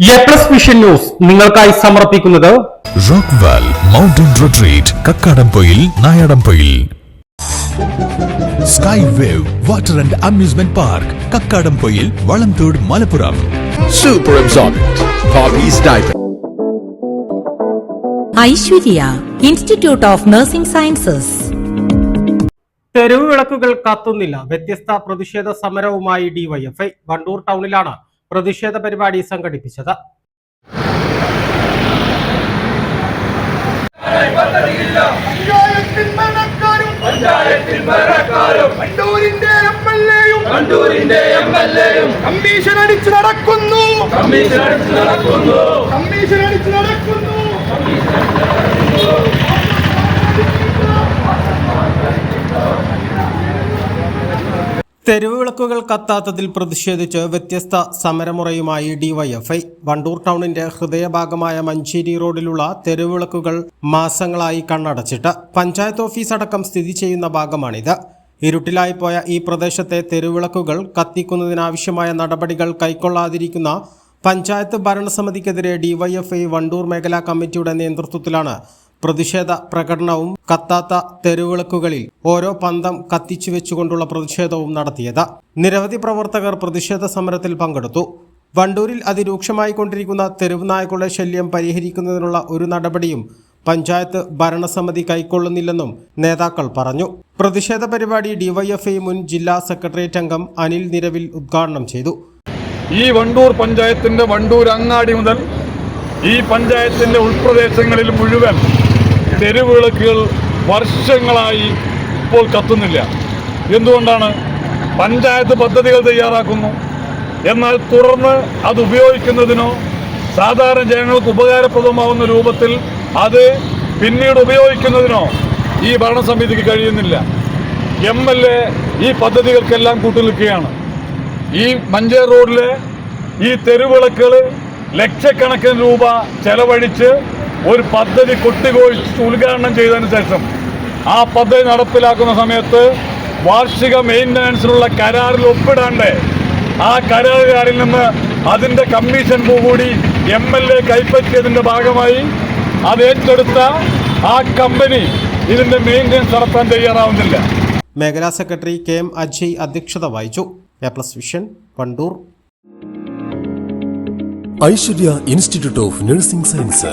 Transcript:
A plus vision news നിങ്ങൾക്കായി സമർപ്പിക്കുന്നത് Rockwall mountain retreat Kakkadampoyil Nayadampoyil. Sky wave water and amusement park Kakkadampoyil Valamthodu Malappuram. Super. Aishwarya institute of nursing sciences തെരുവ് വിളക്കുകൾ കത്തുന്നില്ല. വ്യത്യസ്ത പ്രതിഷേധ സമരവുമായി DYFI Wandoor ടൗണിലാണ് പ്രതിഷേധ പരിപാടി സംഘടിപ്പിച്ചത്. കമ്മീഷൻ അടിച്ച് നടക്കുന്നു കമ്മീഷൻ അടിച്ച് നടക്കുന്നു. കമ്മീഷൻ അടിച്ച് നടക്കുന്നു. തെരുവ് വിളക്കുകൾ കത്താത്തതിൽ പ്രതിഷേധിച്ച് വ്യത്യസ്ത സമരമുറയുമായി ഡിവൈഎഫ്ഐ വണ്ടൂർ ടൗണിന്റെ ഹൃദയഭാഗമായ മഞ്ചേരി റോഡിലുള്ള തെരുവ് വിളക്കുകൾ മാസങ്ങളായി കണ്ണടച്ചിട്ട് പഞ്ചായത്ത് ഓഫീസ് അടക്കം സ്ഥിതി ചെയ്യുന്ന ഭാഗമാണിത്. ഇരുട്ടിലായിപ്പോയ ഈ പ്രദേശത്തെ തെരുവിളക്കുകൾ കത്തിക്കുന്നതിനാവശ്യമായ നടപടികൾ കൈക്കൊള്ളാതിരിക്കുന്ന പഞ്ചായത്ത് ഭരണസമിതിക്കെതിരെ ഡിവൈഎഫ്ഐ വണ്ടൂർ മേഖലാ കമ്മിറ്റിയുടെ നേതൃത്വത്തിലാണ് പ്രതിഷേധ പ്രകടനവും കത്താത്ത തെരുവിളക്കുകളിൽ ഓരോ പന്തം കത്തിച്ചു വെച്ചുകൊണ്ടുള്ള പ്രതിഷേധവും നടത്തിയത്. നിരവധി പ്രവർത്തകർ പ്രതിഷേധ സമരത്തിൽ പങ്കെടുത്തു. വണ്ടൂരിൽ അതിരൂക്ഷമായി കൊണ്ടിരിക്കുന്ന തെരുവ് നായകളുടെ ശല്യം പരിഹരിക്കുന്നതിനുള്ള ഒരു നടപടിയും പഞ്ചായത്ത് ഭരണസമിതി കൈക്കൊള്ളുന്നില്ലെന്നും നേതാക്കൾ പറഞ്ഞു. പ്രതിഷേധ പരിപാടി ഡിവൈഎഫ്ഐ മുൻ ജില്ലാ സെക്രട്ടേറിയറ്റ് അംഗം അനിൽ നിരവിൽ ഉദ്ഘാടനം ചെയ്തു. ഈ വണ്ടൂർ പഞ്ചായത്തിന്റെ വണ്ടൂർ അങ്ങാടി മുതൽ ഈ പഞ്ചായത്തിന്റെ ഉൾപ്രദേശങ്ങളിൽ മുഴുവൻ തെരുവിളക്കുകൾ വർഷങ്ങളായി ഇപ്പോൾ കത്തുന്നില്ല. എന്തുകൊണ്ടാണ് പഞ്ചായത്ത് പദ്ധതികൾ തയ്യാറാക്കുന്നു? എന്നാൽ തുടർന്ന് അത് ഉപയോഗിക്കുന്നതിനോ സാധാരണ ജനങ്ങൾക്ക് ഉപകാരപ്രദമാവുന്ന രൂപത്തിൽ അത് പിന്നീട് ഉപയോഗിക്കുന്നതിനോ ഈ ഭരണസമിതിക്ക് കഴിയുന്നില്ല. എം എൽ എ ഈ പദ്ധതികൾക്കെല്ലാം കൂട്ടുനിൽക്കുകയാണ്. ഈ മഞ്ചേ റോഡിലെ ഈ തെരുവിളക്കുകൾ ലക്ഷക്കണക്കിന് രൂപ ചെലവഴിച്ച് ഒരു പദ്ധതി കൊട്ടിഘോഷിച്ച് ഉദ്ഘാടനം ചെയ്തതിന് ശേഷം ആ പദ്ധതി നടപ്പിലാക്കുന്ന സമയത്ത് വാർഷിക മെയിന്റനൻസിനുള്ള കരാറിൽ ഒപ്പിടാണ്ട് ആ കരാറുകാരിൽ നിന്ന് അതിന്റെ കമ്മീഷൻ കൂടി എം എൽ എ കൈപ്പറ്റിയതിന്റെ ഭാഗമായി അത് ഏറ്റെടുത്ത ആ കമ്പനി ഇതിന്റെ മെയിന്റനൻസ് നടത്താൻ തയ്യാറാവുന്നില്ല. മേഖലാ സെക്രട്ടറി കെ എം അജയ് അധ്യക്ഷത വഹിച്ചു. A plus Vision Wandoor. Aishwarya institute of nursing science.